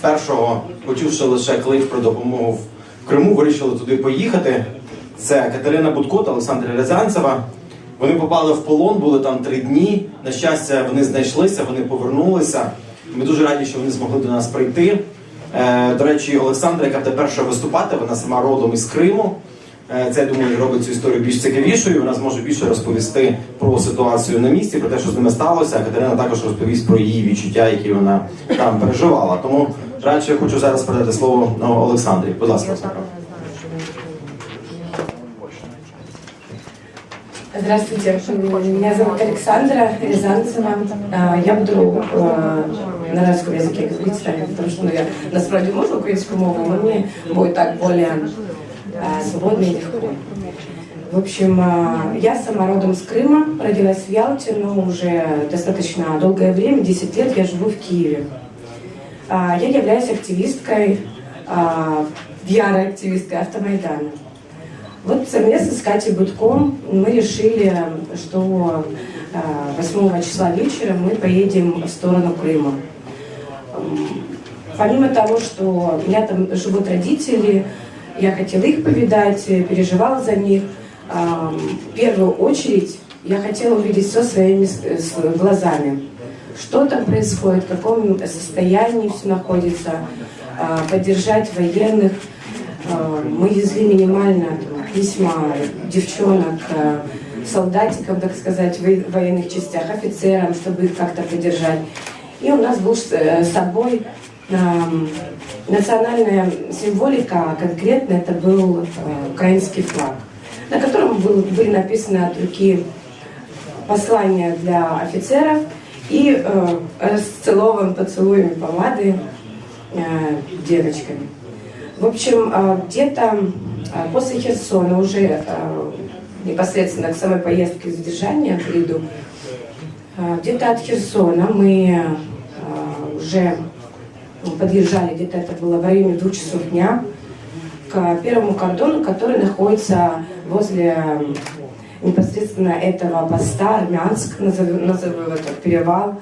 першого, почувши лише клик про допомогу в Криму, вирішили туди поїхати. Це Катерина Будко та Олександра Рязанцева. Вони попали в полон, були там три дні. На щастя, вони знайшлися, вони повернулися. Ми дуже раді, що вони змогли до нас прийти. Е, До речі, Олександра, яка буде перша виступати, вона сама родом із Криму. Е, Це я думаю робить цю історію більш цікавішою. Вона зможе більше розповісти про ситуацію на місці, про те, що з ними сталося. А Катерина також розповість про її відчуття, які вона там переживала. Тому радше я хочу зараз передати слово ну, Олександрі. Будь ласка, Олександра. Здравствуйте, меня зовут Александра Рязанцева. А, Я буду э, на русском языке говорить с вами, потому что ну, я насправді можу українську мову, но мне будет так более э, свободно и легко. В общем, э, я сама родом с Крыма, родилась в Ялте, но уже достаточно долгое время, 10 лет я живу в Киеве. А, Я являюсь активисткой, ярой активисткой автомайдана. Вот совместно с Катей Будком мы решили, что э, 8 числа вечером мы поедем в сторону Крыма. Помимо того, что у меня там живут родители, я хотела их повидать, э, переживала за них. а, В первую очередь я хотела увидеть все своими с глазами. Что там происходит, в каком состоянии все находится, а, поддержать военных, Э, Мы везли минимально письма девчонок, э, солдатикам, так сказать, в во- военных частях, офицерам, чтобы их как-то поддержать. И у нас был с э, собой национальная символика, конкретно это был э, украинский флаг, на котором был- были написаны от руки послания для офицеров и э, расцелован поцелуями помады э, девочками. В общем, э, где-то э, после Херсона уже непосредственно к самой поездке задержания приду, где-то от Херсона мы уже подъезжали, где-то это было в районе двух часов дня, к первому кордону, который находится возле непосредственно этого поста, Армянск, назову, назову так, перевал.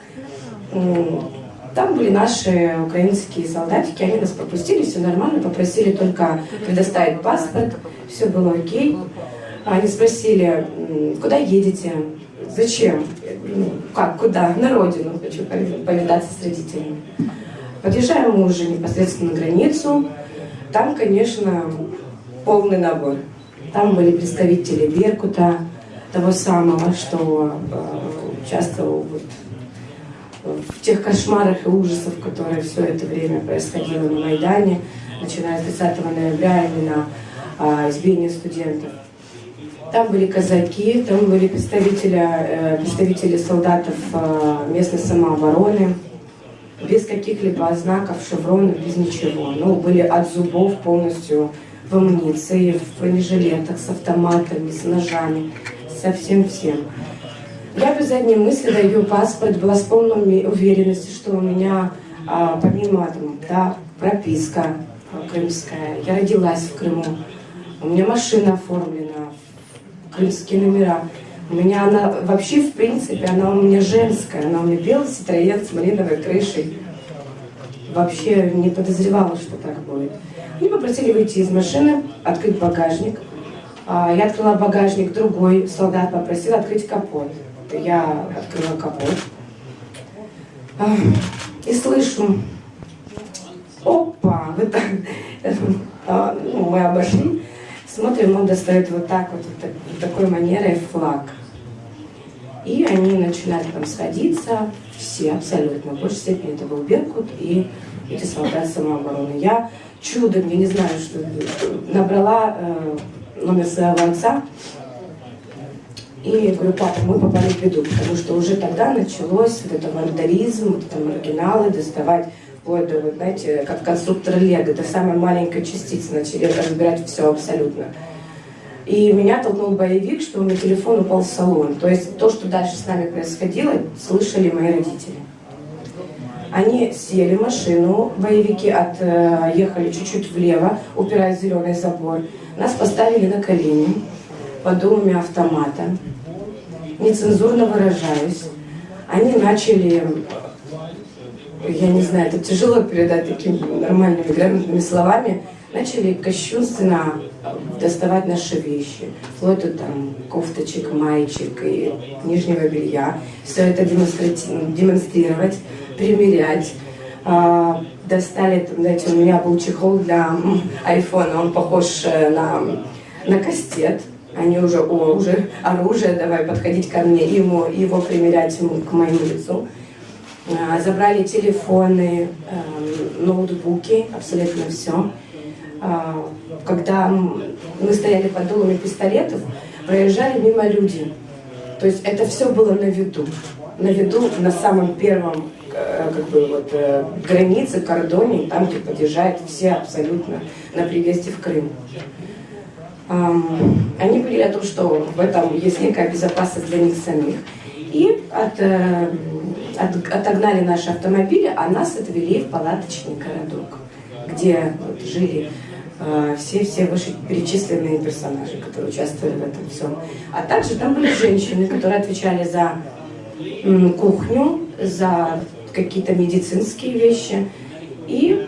Там были наши украинские солдатики, они нас пропустили, все нормально, попросили только предоставить паспорт, все было окей. Они спросили, куда едете, зачем, ну как, куда, на родину, хочу повид- повидаться с родителями. Подъезжаем мы уже непосредственно на границу, там, конечно, полный набор. Там были представители Беркута, того самого, что э, участвовал вот в тех кошмарах и ужасах, которые все это время происходило на Майдане, начиная с 30 ноября, именно а, избиение студентов. Там были казаки, там были представители, э, представители солдатов э, местной самообороны, без каких-либо знаков, шевронов, без ничего. Ну, были от зубов полностью в амуниции, в бронежилетах, с автоматами, с ножами, со всем всем. Я без задней мысли даю паспорт, была с полной уверенностью, что у меня, а, помимо там, да, прописка а, крымская, я родилась в Крыму, у меня машина оформлена, крымские номера. У меня она вообще, в принципе, она у меня женская, она у меня белый ситроен с малиновой крышей. Вообще не подозревала, что так будет. Мне попросили выйти из машины, открыть багажник. А, Я открыла багажник, другой солдат попросил открыть капот. Я открыла капот. А, И слышу, опа, так. А, ну, мы обошли, смотрим, он достает вот так вот, вот такой манерой флаг. И они начинали там сходиться, все абсолютно. В большей степени это был Беркут и эти солдаты самообороны. Я чудом, я не знаю, что набрала э, номер своего отца и говорю, папа, мы попали в беду, потому что уже тогда началось вот это вандализм, вот это маргиналы, доставать вплоть до, вот, знаете, как конструктор Лего, до самой маленькой частицы начали разбирать все абсолютно. И меня толкнул боевик, что у меня телефон упал в салон. То есть то, что дальше с нами происходило, слышали мои родители. Они сели в машину, боевики отъехали чуть-чуть влево, упираясь в зеленый забор. Нас поставили на колени под дулами автомата. Нецензурно выражаюсь. Они начали я не знаю, это тяжело передать такими нормальными грамотными словами, начали кощунственно доставать наши вещи, вплоть до там кофточек, маечек и нижнего белья. Все это демонстрировать, примерять. А, достали, знаете, у меня был чехол для айфона, он похож э, на, на кастет. Они уже, о, уже оружие, давай подходить ко мне, ему, его примерять к моему лицу. А, Забрали телефоны, эм, ноутбуки, абсолютно все. А, Когда мы стояли под дулами пистолетов, проезжали мимо люди. То есть это все было на виду. На виду на самом первом э, как бы вот, э, границе, кордоне, там, где подъезжают все абсолютно на приезде в Крым. Они говорили о том, что в этом есть некая безопасность для них самих. И от, э, от- отогнали наши автомобили, а нас отвели в палаточный городок, где вот жили э, все, все вышеперечисленные персонажи, которые участвовали в этом всем. А также там были женщины, которые отвечали за кухню, за какие-то медицинские вещи. И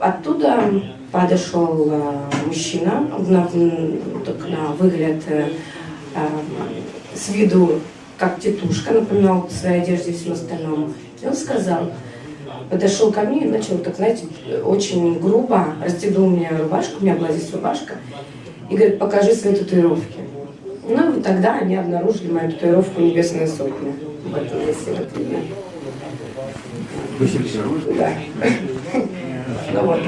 оттуда подошел э, мужчина, на, на выгляд э, э, с виду как тетушка, напоминал своей одежде и всем остальном. И он сказал, подошел ко мне и начал, так знаете, очень грубо расстегнул мне рубашку, у меня была здесь рубашка, и говорит, покажи свои татуировки. Ну, и тогда они обнаружили мою татуировку «Небесная сотня». В этом если вот видно. Да. Ну вот.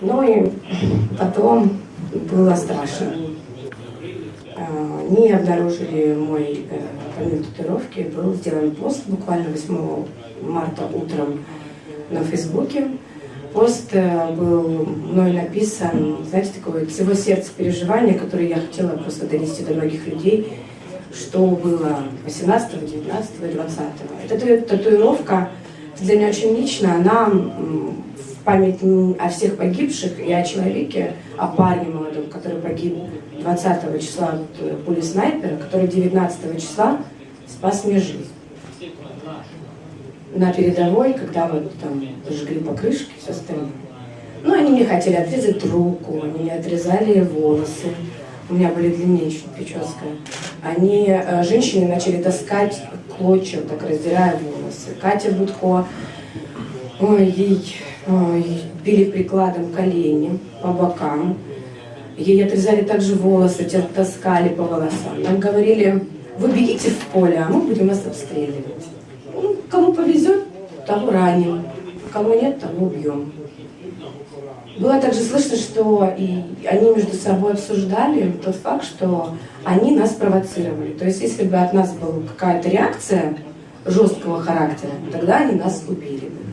Ну и потом было страшно. Они обнаружили мой э, помимо татуировки, был сделан пост буквально 8 марта утром на Фейсбуке. Пост э, был мной написан, знаете, такое всего сердца переживание, которое я хотела просто донести до многих людей, что было 18, 19 и 20. Эта татуировка для меня очень лично, она в память о всех погибших и о человеке, о парне молодом, который погиб 20 числа от э, пули снайпера, который 19 числа спас мне жизнь. На передовой, когда вот там жгли покрышки, все остальное. Ну, они мне хотели отрезать руку, они мне отрезали волосы. У меня были длиннее чуть прическа. Они, э, женщины начали таскать клочья, так раздирая волосы. Катя Будко, ой, ей ой, били прикладом колени по бокам. Ей отрезали также волосы, таскали по волосам. Нам говорили, вы бегите в поле, а мы будем вас обстреливать. Ну, кому повезет, того раним, кому нет, того убьем. Было также слышно, что и они между собой обсуждали тот факт, что они нас провоцировали. То есть, если бы от нас была какая-то реакция жесткого характера, тогда они нас убили бы.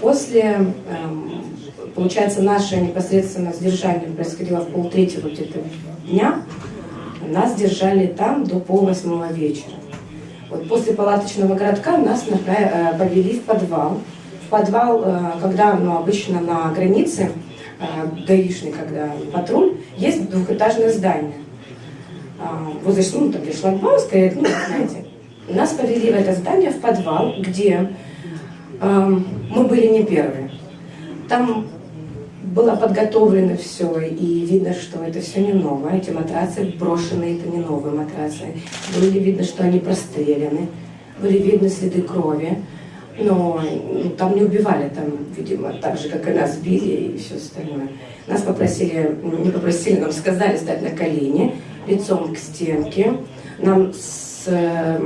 После, эм, получается, наше непосредственно сдержание происходило в полтретьего где-то дня. Нас держали там до полвосьмого вечера. Вот после палаточного городка нас э, повели в подвал. В подвал, э, когда ну, обычно на границе э, гаишный, когда патруль, есть двухэтажное здание. А, Возле ну, там, где шлагбаум стоит, ну, знаете. Нас повели в это здание, в подвал, где мы были не первые. Там было подготовлено все, и видно, что это все не новое. Эти матрасы брошенные, это не новые матрасы. Были видно, что они простреляны, были видны следы крови. Но ну, там не убивали, там, видимо, так же, как и нас били и все остальное. Нас попросили, не попросили, нам сказали стать на колени, лицом к стенке. Нам с, э,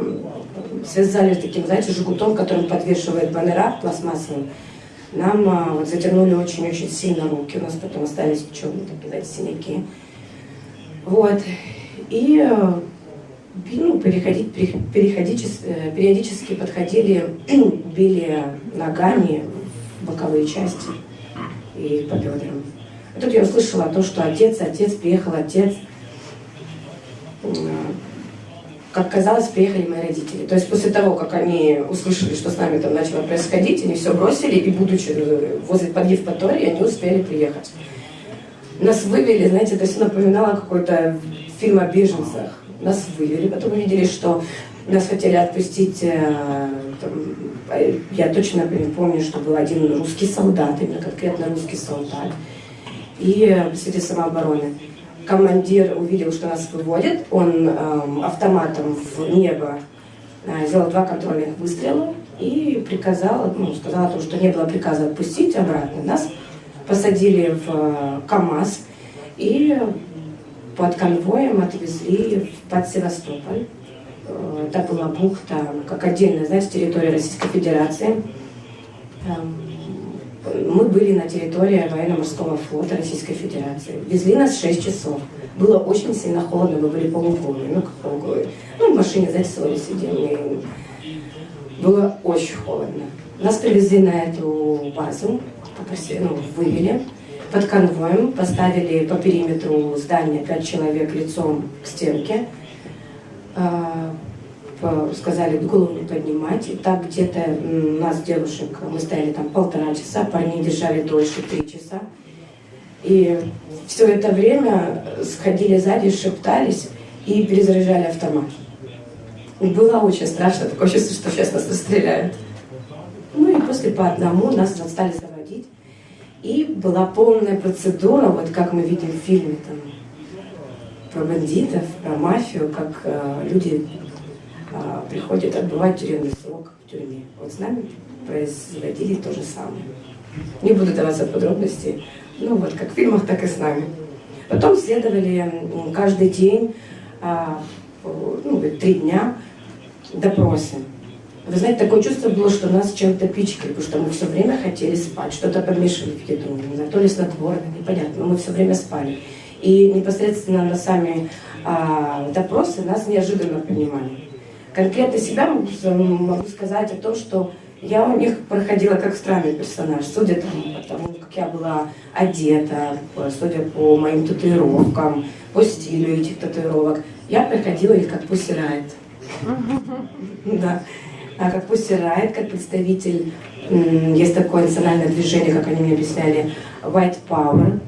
связали таким, знаете, жгутом, которым подвешивает баннера пластмассовым. Нам а, вот затянули очень-очень сильно руки, у нас потом остались черные такие, знаете, синяки. Вот. И э, ну, переходить, пере- переходичес- э, периодически подходили, били ногами боковые части и по бедрам. И тут я услышала то, что отец, отец, приехал отец. Как казалось, приехали мои родители. То есть после того, как они услышали, что с нами там начало происходить, они все бросили и, будучи э, возле под Евпаторией, они успели приехать. Нас вывели, знаете, это все напоминало какой-то фильм о беженцах. Нас вывели, потом увидели, что нас хотели отпустить, э, там, э, я точно помню, что был один русский солдат, именно конкретно русский солдат, и среди самообороны. Командир увидел, что нас выводят, он эм, автоматом в небо э, сделал два контрольных выстрела и приказал, ну, сказал о том, что не было приказа отпустить обратно. Нас посадили в э, КАМАЗ и под конвоем отвезли под Севастополь. Э, Это была бухта, как отдельная, знаете, территория Российской Федерации. Эм, Мы были на территории военно-морского флота Российской Федерации. Везли нас 6 часов. Было очень сильно холодно, мы были полуголые, ну как полуголые. Ну, в машине, знаете, сегодня сидим, и было очень холодно. Нас привезли на эту базу, попросили, ну, вывели под конвоем, поставили по периметру здания пять человек лицом к стенке, А, сказали голову не поднимать. И так где-то нас, девушек, мы стояли там полтора часа, парней держали дольше, три часа. И все это время сходили сзади, шептались и перезаряжали автомат. И было очень страшно, такое чувство, что сейчас нас расстреляют. Ну и после по одному нас стали заводить. И была полная процедура, вот как мы видим в фильме там, про бандитов, про мафию, как э, люди э, приходят отбывать тюремный срок в тюрьме. Вот с нами производили то же самое. Не буду даваться подробности, ну вот как в фильмах, так и с нами. Потом следовали каждый день, а, ну, три дня допросы. Вы знаете, такое чувство было, что нас чем-то пичкали, потому что мы все время хотели спать, что-то подмешивали в еду, не знаю, то ли снотворное, непонятно, но мы все время спали. И непосредственно на сами а, допросы нас неожиданно принимали. Конкретно себя могу, сказать о том, что я у них проходила как странный персонаж, судя там, по тому, как я была одета, судя по моим татуировкам, по стилю этих татуировок. Я проходила их как Riot. Да. А как Riot, как представитель, есть такое национальное движение, как они мне объясняли, White Power,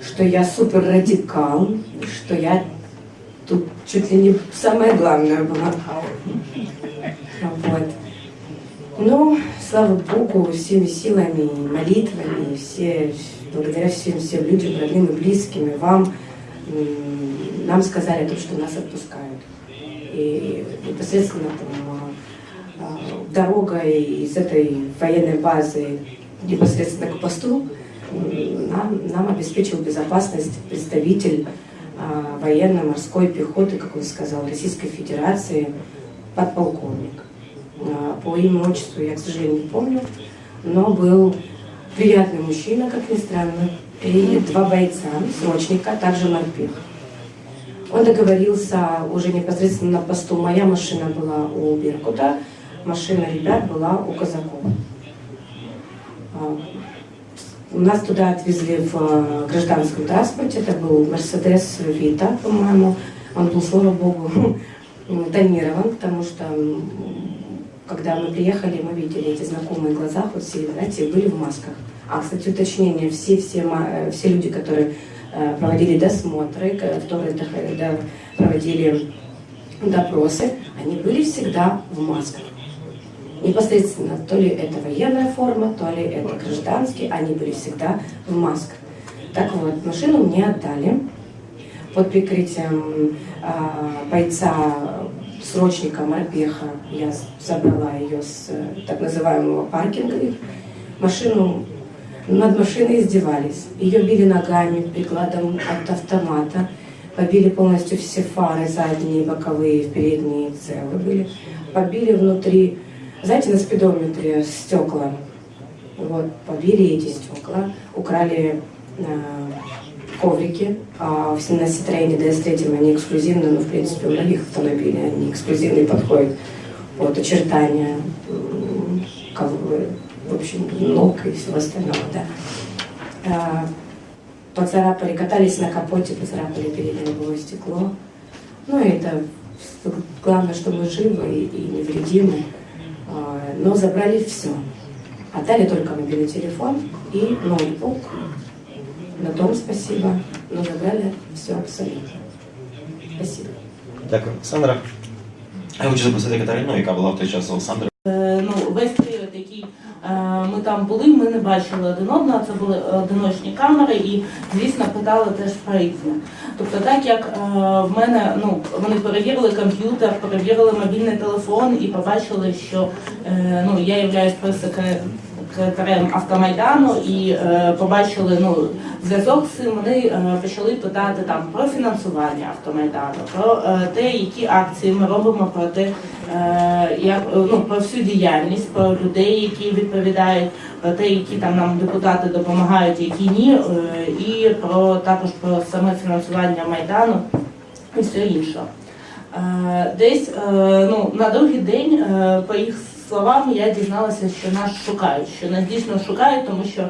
что я супер радикал, что я тут чуть ли не самое главное была. Вот. Ну, слава Богу, всеми силами, молитвами, и все, благодаря всем, всем людям, родным и близким, и вам, нам сказали о том, что нас отпускают. И непосредственно там, а, а, дорога из этой военной базы непосредственно к посту нам, нам обеспечил безопасность представитель военно-морской пехоты, как он сказал, Российской Федерации, подполковник. А, По имени отчеству я, к сожалению, не помню, но был приятный мужчина, как ни странно, и два бойца, срочника, также морпех. Он договорился уже непосредственно на посту. Моя машина была у Беркута, машина ребят была у казаков. Нас туда отвезли в э, гражданском транспорте. Это был Мерседес Вита, по-моему. Он был, слава богу, тонирован, потому что когда мы приехали, мы видели эти знакомые глаза, хоть все, знаете, были в масках. А, кстати, уточнение, все, все, э, все люди, которые э, проводили досмотры, которые проводили допросы, они были всегда в масках. Непосредственно, то ли это военная форма, то ли это гражданский, они были всегда в масках. Так вот, машину мне отдали под прикрытием а, бойца, срочника, морпеха. Я забрала ее с э, так называемого паркинга. Машину, над машиной издевались. Ее били ногами, прикладом от автомата. Побили полностью все фары, задние, боковые, передние целые были. Побили внутри, знаете, на спидометре стекла. Вот, побили эти стекла, украли э, коврики. А в на Citroёn DS3 они эксклюзивны, но в принципе у многих автомобилей они эксклюзивные подходят от очертания, м, ков- в общем, ног и всего остального, да. А, Поцарапали, катались на капоте, поцарапали лобовое стекло. Ну, это главное, что мы живы и, и невредимы. Но забрали все. Отдали только мобильный телефон и ноутбук. на том спасибо, но забрали все абсолютно. Спасибо. Дякую, Олександра. Я хочу запросити Катерину, яка була в той час Олександра. Ми там були, ми не бачили один одного, це були одиночні камери і, звісно, питали теж про різне. Тобто, так як е, в мене, ну, вони перевірили комп'ютер, перевірили мобільний телефон і побачили, що е, ну, я являюсь прес-секретарем автомайдану і е, побачили ну, зв'язок з цим, вони е, почали питати там про фінансування автомайдану, про е, те, які акції ми робимо, про те, як, ну, про всю діяльність, про людей, які відповідають, про те, які там нам депутати допомагають, які ні, і про також про саме фінансування майдану і все інше. Десь ну, на другий день, по їх словам, я дізналася, що нас шукають, що нас дійсно шукають, тому що е,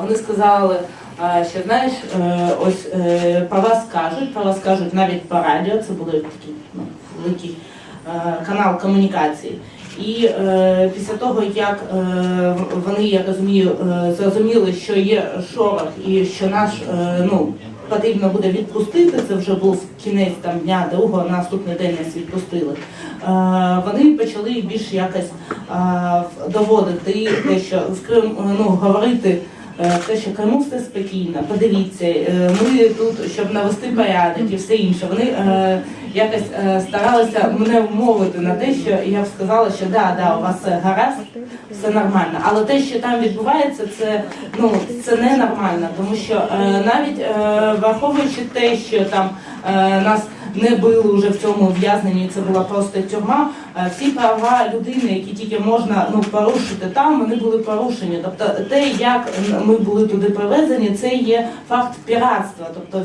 вони сказали, е, що знаєш, е, ось е, про вас кажуть, про вас кажуть навіть по радіо, це були такі ну, великий е, канал комунікації. І е, після того, як е, вони, я розумію, е, зрозуміли, що є шорох і що наш е, ну, потрібно буде відпустити, це вже був кінець там дня другого, наступний день нас відпустили. Е, вони почали більш якось е, доводити те, що з Крим, ну, говорити. Е, Те, що Криму все спокійно, подивіться, е, ми тут, щоб навести порядок і все інше. Вони е, якось старалися мене вмовити на те, що я б сказала, що да, да, у вас гаразд, все нормально. Але те, що там відбувається, це ну це не нормально, тому що навіть враховуючи те, що там нас не били вже в цьому ув'язненні, це була просто тюрма. е, Всі права людини, які тільки можна ну порушити там, вони були порушені. Тобто, те, як ми були туди привезені, це є факт піратства, тобто е,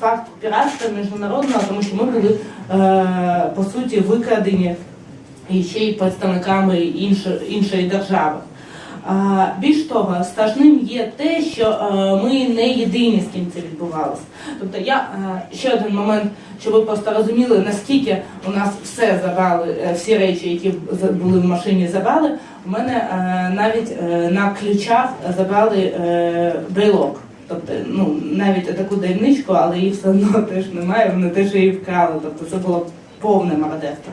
факт піратства міжнародного, тому що ми були е, по суті викрадені і ще й представниками іншої, іншої держави. Більш того, страшним є те, що е, ми не єдині, з ким це відбувалося. Тобто я е, ще один момент, щоб ви просто розуміли, наскільки у нас все забрали, е, всі речі, які були в машині, забрали. У мене навіть на ключах забрали брелок. Тобто, ну навіть таку дрібничку, але її все одно теж немає. Вони теж її вкрали. Тобто це було повне мародерство.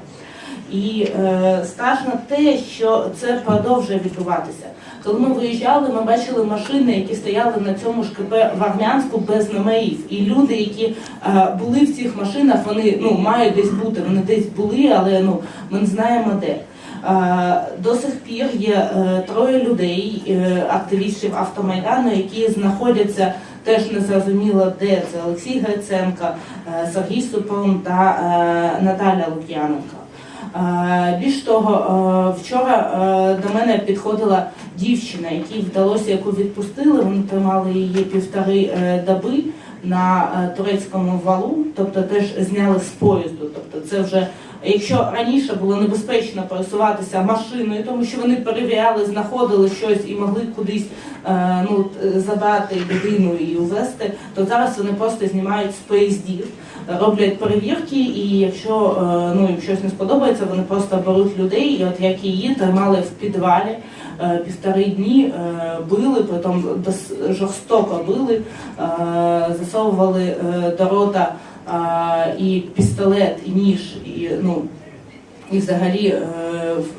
І е, страшно те, що це продовжує відбуватися. Коли ми виїжджали, ми бачили машини, які стояли на цьому ж КП в Армянську без номерів. І люди, які е, були в цих машинах, вони ну мають десь бути. Вони десь були, але ну ми не знаємо де. Е, До сих пір є е, троє людей, е, активістів автомайдану, які знаходяться теж незрозуміло де. Це Олексій Гриценко, Сергій Супрун та Наталя Лук'яненко. Е, Більш того, е, вчора е, до мене підходила дівчина, якій вдалося, яку відпустили. Вони тримали її півтори доби на турецькому валу, тобто теж зняли з поїзду. Тобто, це вже якщо раніше було небезпечно пересуватися машиною, тому що вони перевіряли, знаходили щось і могли кудись е, ну забрати людину і увезти, то зараз вони просто знімають з поїздів роблять перевірки, і якщо е, ну, їм щось не сподобається, вони просто беруть людей, і от як її тримали в підвалі е, півтори дні, били, потім жорстоко били, засовували до рота і пістолет, і ніж, і ну. І взагалі, е,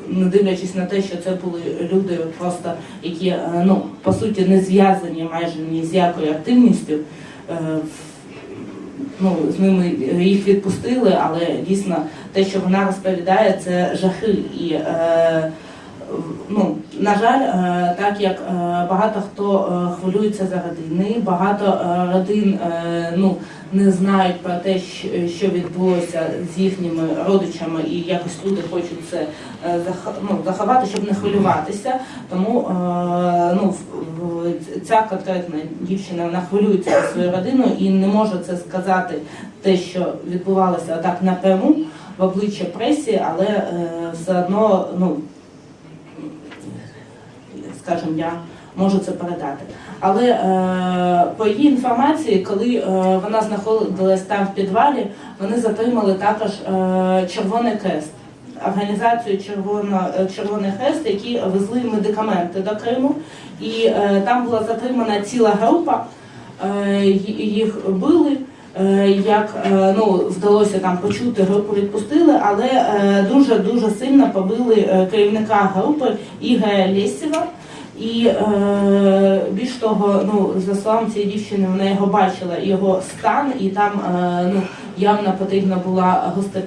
не дивлячись на те, що це були люди, просто які е, ну по суті не зв'язані майже ні з якою активністю. е, ну, з ними їх відпустили, але дійсно те, що вона розповідає, це жахи. І е, ну, на жаль, е, так як е, багато хто е, хвилюється за родини, багато родин ну, не знають про те, що відбулося з їхніми родичами, і якось люди хочуть це ну, заховати, щоб не хвилюватися. Тому ну, ця конкретна дівчина вона хвилюється за свою родину і не може це сказати те, що відбувалося так напряму в обличчя пресі, але все одно, ну скажімо, я можу це передати. Але е, по її інформації, коли е, вона знаходилась там в підвалі, вони затримали також е, Червоний Хрест. Організацію Червоно, е, Червоний Хрест, які везли медикаменти до Криму, і е, там була затримана ціла група е, їх били. е, Як е, ну вдалося там почути, групу відпустили, але дуже дуже сильно побили керівника групи Ігоря Лєсєва. І е, більш того, ну за словами цієї дівчини, вона його бачила, його стан, і там е, ну явно потрібна була гости,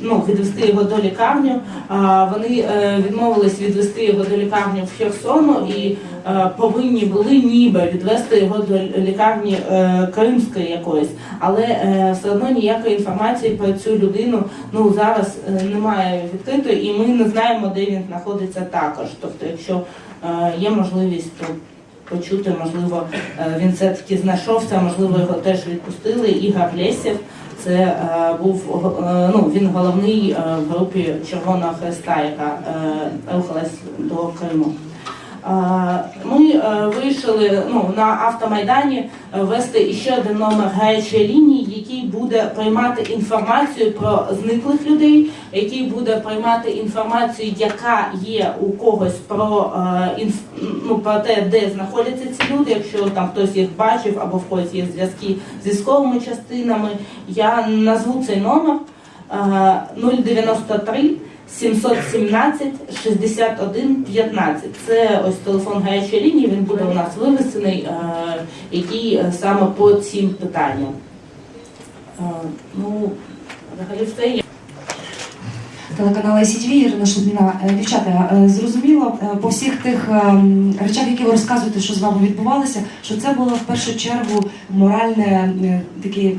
ну, відвести його до лікарні. А вони е, відмовились відвести його до лікарні в Херсону і е, повинні були ніби відвести його до лікарні е, Кримської якоїсь, але е, все одно ніякої інформації про цю людину ну зараз е, немає відкритої, і ми не знаємо, де він знаходиться також. Тобто, якщо є можливість, тут почути, можливо, е, він все-таки знайшовся, можливо, його теж відпустили. Ігор Лєсєв, це е, був е, ну, він головний е, в групі Червоного Хреста, яка е, рухалась до Криму. Е, Ми е, вирішили ну, на автомайдані е, ввести ще один номер гарячої лінії, який буде приймати інформацію про зниклих людей, який буде приймати інформацію, яка є у когось про, ну, про те, де знаходяться ці люди, якщо там хтось їх бачив або в когось є зв'язки з військовими частинами. Я назву цей номер е, 093 717 61 15. Це ось телефон гарячої лінії. Він буде у нас вивесений, е, який е, саме по цим питанням. Е, Ну, взагалі все. Я Телеканал ICTV, Ірина Шубіна. Дівчата, зрозуміло по всіх тих речах, які ви розказуєте, що з вами відбувалося, що це було в першу чергу моральне такий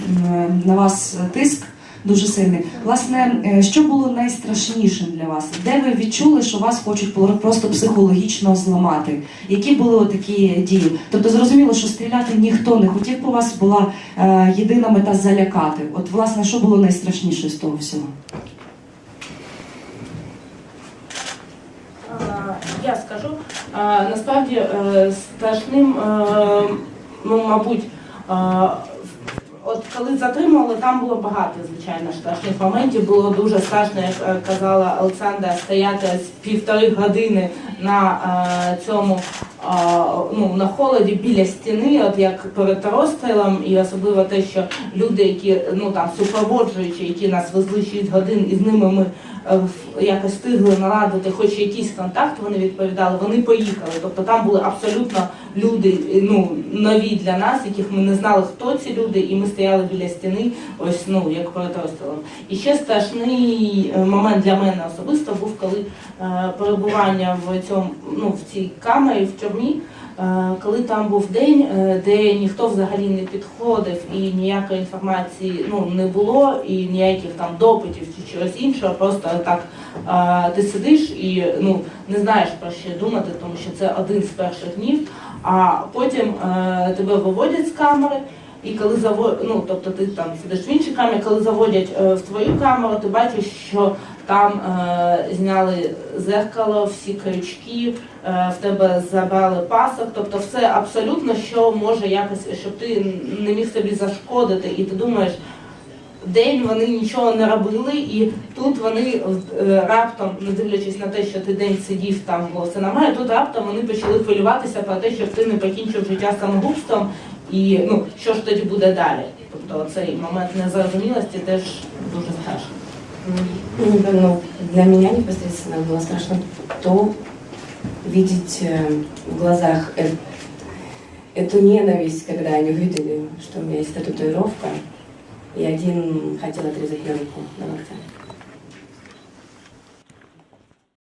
на вас тиск дуже сильний. Власне, е, що було найстрашнішим для вас? Де ви відчули, що вас хочуть просто психологічно зламати? Які були такі дії? Тобто зрозуміло, що стріляти ніхто не хотів по вас, була е, єдина мета залякати. От власне, що було найстрашніше з того всього? Я скажу. Насправді е, страшним, е, ну, мабуть, от коли затримали, там було багато, звичайно, страшних моментів. Було дуже страшно, як е, казала Олександра, стояти з півтори години на е, цьому е, ну, на холоді біля стіни, от як перед розстрілом, і особливо те, що люди, які ну там супроводжуючі, які нас везли 6 годин, і з ними ми якось встигли наладити хоч якийсь контакт, вони відповідали, вони поїхали. Тобто там були абсолютно люди е, ну, нові для нас, яких ми не знали, хто ці люди, і ми стояли біля стіни, ось ну як перед розстрілом. І ще страшний е, момент для мене особисто був, коли е, перебування в цьому ну в цій камері в тюрмі. Е, Коли там був день, е, де ніхто взагалі не підходив і ніякої інформації ну не було, і ніяких там допитів чи чогось іншого, просто так е, ти сидиш і ну не знаєш про що думати, тому що це один з перших днів. А потім тебе виводять з камери. І коли заво... ну, тобто ти там сидиш в іншій камері, коли заводять в твою камеру, ти бачиш, що там е, зняли зеркало, всі крючки, е, в тебе забрали пасок, тобто все абсолютно, що може якось, щоб ти не міг собі зашкодити, і ти думаєш. День вони нічого не робили, і тут вони е, раптом, не дивлячись на те, що ти день сидів там, бо це немає, тут раптом вони почали хвилюватися про те, щоб ти не покінчив життя самогубством, і ну що ж тоді буде далі. Тобто цей момент незрозумілості теж дуже страшно. Ну, для меня непосредственно было страшно то видеть э, в глазах эту ненависть, когда они увидели, что у меня есть татуировка, и один хотел отрезать мне руку на локтях.